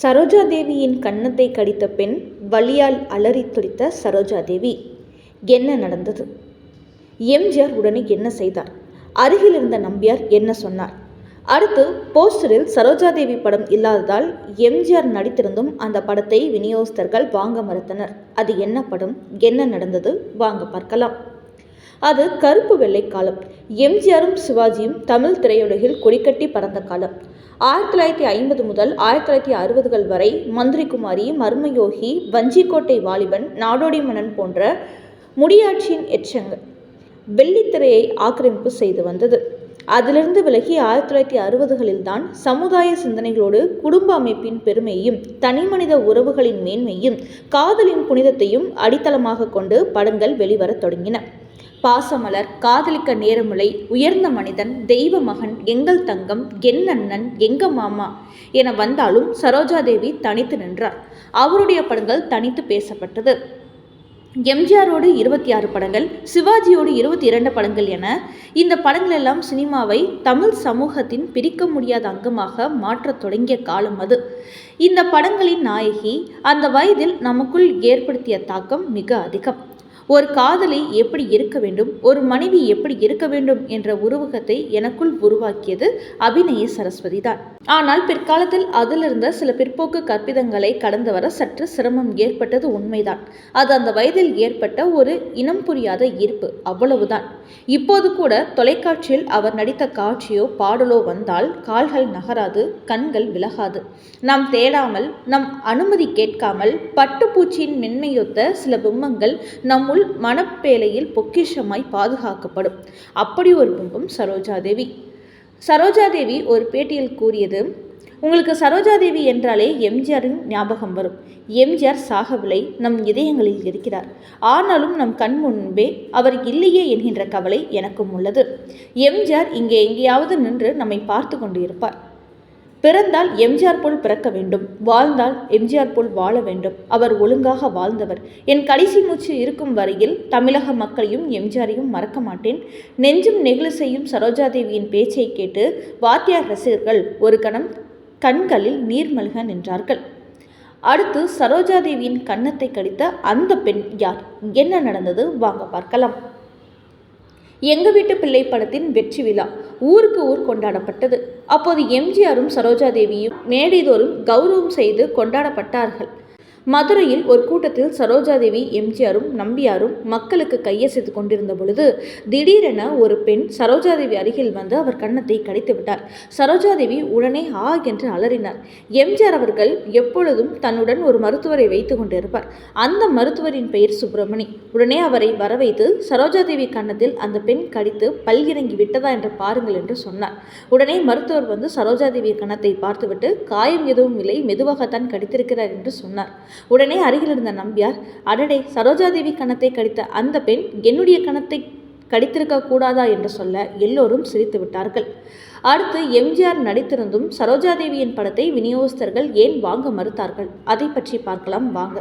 சரோஜா தேவியின் கன்னத்தை கடித்த பெண் வலியால் அலறி துடித்த சரோஜா தேவி என்ன நடந்தது? எம்ஜிஆர் உடனே என்ன செய்தார்? அருகில் இருந்த நம்பியார் என்ன சொன்னார்? அடுத்து போஸ்டரில் சரோஜாதேவி படம் இல்லாததால் எம்ஜிஆர் நடித்திருந்தும் அந்த படத்தை விநியோகஸ்தர்கள் வாங்க மறுத்தனர். அது என்ன படம்? என்ன நடந்தது? வாங்க பார்க்கலாம். அது கருப்பு வெள்ளை காலம். எம்ஜிஆரும் சிவாஜியும் தமிழ் திரையுலகில் கொடிக்கட்டி பறந்த காலம். ஆயிரத்தி தொள்ளாயிரத்தி ஐம்பது முதல் ஆயிரத்தி தொள்ளாயிரத்தி அறுபதுகள் வரை மந்திரிகுமாரி மர்மயோகி வஞ்சிக்கோட்டை வாலிபன் நாடோடி மன்னன் போன்ற முடியாட்சியின் எச்சங்கள் வெள்ளித்திரையை ஆக்கிரமிப்பு செய்து வந்தது. அதிலிருந்து விலகி ஆயிரத்தி தொள்ளாயிரத்தி அறுபதுகளில் தான் சமுதாய சிந்தனைகளோடு குடும்ப அமைப்பின் பெருமையும் தனிமனித உறவுகளின் மேன்மையும் காதலின் புனிதத்தையும் அடித்தளமாக கொண்டு படங்கள் வெளிவரத் தொடங்கின. பாசமலர் காதலிக்க நேரமுலை உயர்ந்த மனிதன் தெய்வ மகன் எங்கள் தங்கம் என் அண்ணன் எங்க மாமா என வந்தாலும் சரோஜாதேவி தனித்து நின்றார். அவருடைய படங்கள் தனித்து பேசப்பட்டது. எம்ஜிஆரோடு இருபத்தி ஆறு படங்கள் சிவாஜியோடு இருபத்தி இரண்டு படங்கள் என இந்த படங்கள் எல்லாம் சினிமாவை தமிழ் சமூகத்தின் பிரிக்க முடியாத அங்கமாக மாற்றத் தொடங்கிய காலம் அது. இந்த படங்களின் நாயகி அந்த வயதில் நமக்குள் ஏற்படுத்திய தாக்கம் மிக அதிகம். ஒரு காதலி எப்படி இருக்க வேண்டும்? ஒரு மனைவி எப்படி இருக்க வேண்டும்? என்ற உருவகத்தை எனக்குள் உருவாக்கியது அபிநய சரஸ்வதி தான். ஆனால் பிற்காலத்தில் அதிலிருந்த சில பிற்போக்கு கற்பிதங்களை கடந்து வர சற்று சிரமம் ஏற்பட்டது உண்மைதான். அது அந்த வயதில் ஏற்பட்ட ஒரு இனம் புரியாத ஈர்ப்பு. அவ்வளவுதான். இப்போது கூட தொலைக்காட்சியில் அவர் நடித்த காட்சியோ பாடலோ வந்தால் கால்கள் நகராது கண்கள் விலகாது. நாம் தேடாமல் நம் அனுமதி கேட்காமல் பட்டுப்பூச்சியின் மென்மையொத்த சில பிம்பங்கள் உள் மனப்பேலையில் பொக்கிஷமாய் பாதுகாக்கப்படும். அப்படி ஒரு பிம்பம் சரோஜாதேவி. சரோஜாதேவி ஒரு பேட்டியில் கூறியது உங்களுக்கு சரோஜாதேவி என்றாலே எம்ஜிஆரின் ஞாபகம் வரும். எம்ஜிஆர் சாகவில்லை நம் இதயங்களில் இருக்கிறார். ஆனாலும் நம் கண் முன்பே அவர் இல்லையே என்கின்ற கவலை எனக்கும் உள்ளது. எம்ஜிஆர் இங்கே எங்கேயாவது நின்று நம்மை பார்த்து கொண்டு இருப்பார் பிறந்தால் எம்ஜிஆர் போல் பிறக்க வேண்டும். வாழ்ந்தால் எம்ஜிஆர் போல் வாழ வேண்டும். அவர் ஒழுங்காக வாழ்ந்தவர். என் கடைசி மூச்சு இருக்கும் வரையில் தமிழக மக்களையும் எம்ஜிஆரையும் மறக்க மாட்டேன். நெஞ்சும் நெகிழ செய்யும் சரோஜாதேவியின் பேச்சை கேட்டு வாத்தியார் ரசிகர்கள் ஒரு கணம் கண்களில் நீர்மல்க நின்றார்கள். அடுத்து சரோஜாதேவியின் கன்னத்தை கடித்த அந்த பெண் யார்? என்ன நடந்தது? வாங்க பார்க்கலாம். எங்க வீட்டு பிள்ளை படத்தின் வெற்றி விழா ஊருக்கு ஊர் கொண்டாடப்பட்டது. அப்போது எம்ஜிஆரும் சரோஜா தேவியும் மேடைதோறும் கௌரவம் செய்து கொண்டாடப்பட்டார்கள். மதுரையில் ஒரு கூட்டத்தில் சரோஜாதேவி எம்ஜிஆரும் நம்பியாரும் மக்களுக்கு கையசைத்து கொண்டிருந்த பொழுது திடீரென ஒரு பெண் சரோஜாதேவி அருகில் வந்து அவர் கன்னத்தை கடித்து விட்டார் சரோஜாதேவி உடனே ஆ என்று அலறினார் எம்ஜிஆர் அவர்கள் எப்பொழுதும் தன்னுடன் ஒரு மருத்துவரை வைத்து கொண்டிருப்பார். அந்த மருத்துவரின் பெயர் சுப்பிரமணி. உடனே அவரை வரவைத்து சரோஜாதேவி கன்னத்தில் அந்த பெண் கடித்து பல்கிறங்கி விட்டதா என்று பாருங்கள் என்று சொன்னார். உடனே மருத்துவர் வந்து சரோஜாதேவி கன்னத்தை பார்த்துவிட்டு காயம் எதுவும் இல்லை மெதுவாகத்தான் கடித்திருக்கிறார் என்று சொன்னார். உடனே அருகில் இருந்த நம்பியார் அடடே சரோஜாதேவி கணத்தை கடித்த அந்த பெண் என்னுடைய கணத்தை கடித்திருக்க கூடாதா என்று சொல்ல எல்லோரும் சிரித்து விட்டார்கள். அடுத்து எம்ஜிஆர் நடித்திருந்தும் சரோஜாதேவியின் படத்தை விநியோகஸ்தர்கள் ஏன் வாங்க மறுத்தார்கள்? அதை பற்றி பார்க்கலாம் வாங்க.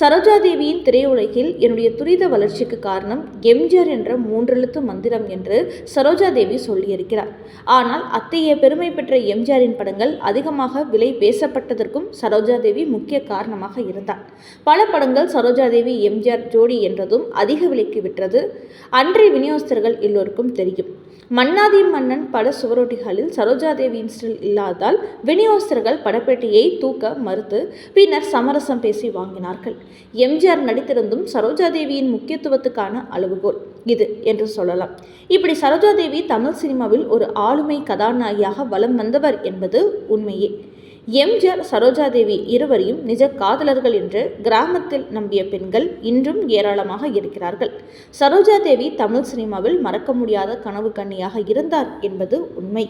சரோஜாதேவியின் திரையுலகில் என்னுடைய துரித வளர்ச்சிக்கு காரணம் எம்ஜிஆர் என்ற மூன்றெழுத்து மந்திரம் என்று சரோஜாதேவி சொல்லியிருக்கிறார். ஆனால் அத்தகைய பெருமை பெற்ற எம்ஜிஆரின் படங்கள் அதிகமாக விலை பேசப்பட்டதற்கும் சரோஜாதேவி முக்கிய காரணமாக இருந்தார். பல படங்கள் சரோஜாதேவி எம்ஜிஆர் ஜோடி என்றதும் அதிக விலைக்கு விற்றது. அன்றைய விநியோகஸ்தர்கள் எல்லோருக்கும் தெரியும். மன்னாதி மன்னன் பட சுவரொட்டிகளில் சரோஜாதேவியின் ஸ்டில் இல்லாததால் விநியோகஸ்தர்கள் படப்பேட்டையை தூக்க மறுத்து பின்னர் சமரசம் பேசி வாங்கினார்கள். எம்ஜிஆர் நடித்திருந்தும் சரோஜாதேவியின் முக்கியத்துவத்துக்கான அளவுகோல் இது என்று சொல்லலாம். இப்படி சரோஜாதேவி தமிழ் சினிமாவில் ஒரு ஆளுமை கதாநாயகியாக வலம் வந்தவர் என்பது உண்மையே. எம்ஜிஆர் சரோஜாதேவி இருவரையும் நிஜ காதலர்கள் என்று கிராமத்தில் நம்பிய பெண்கள் இன்றும் ஏராளமாக இருக்கிறார்கள். சரோஜாதேவி தமிழ் சினிமாவில் மறக்க முடியாத கனவு கண்ணியாக இருந்தார் என்பது உண்மை.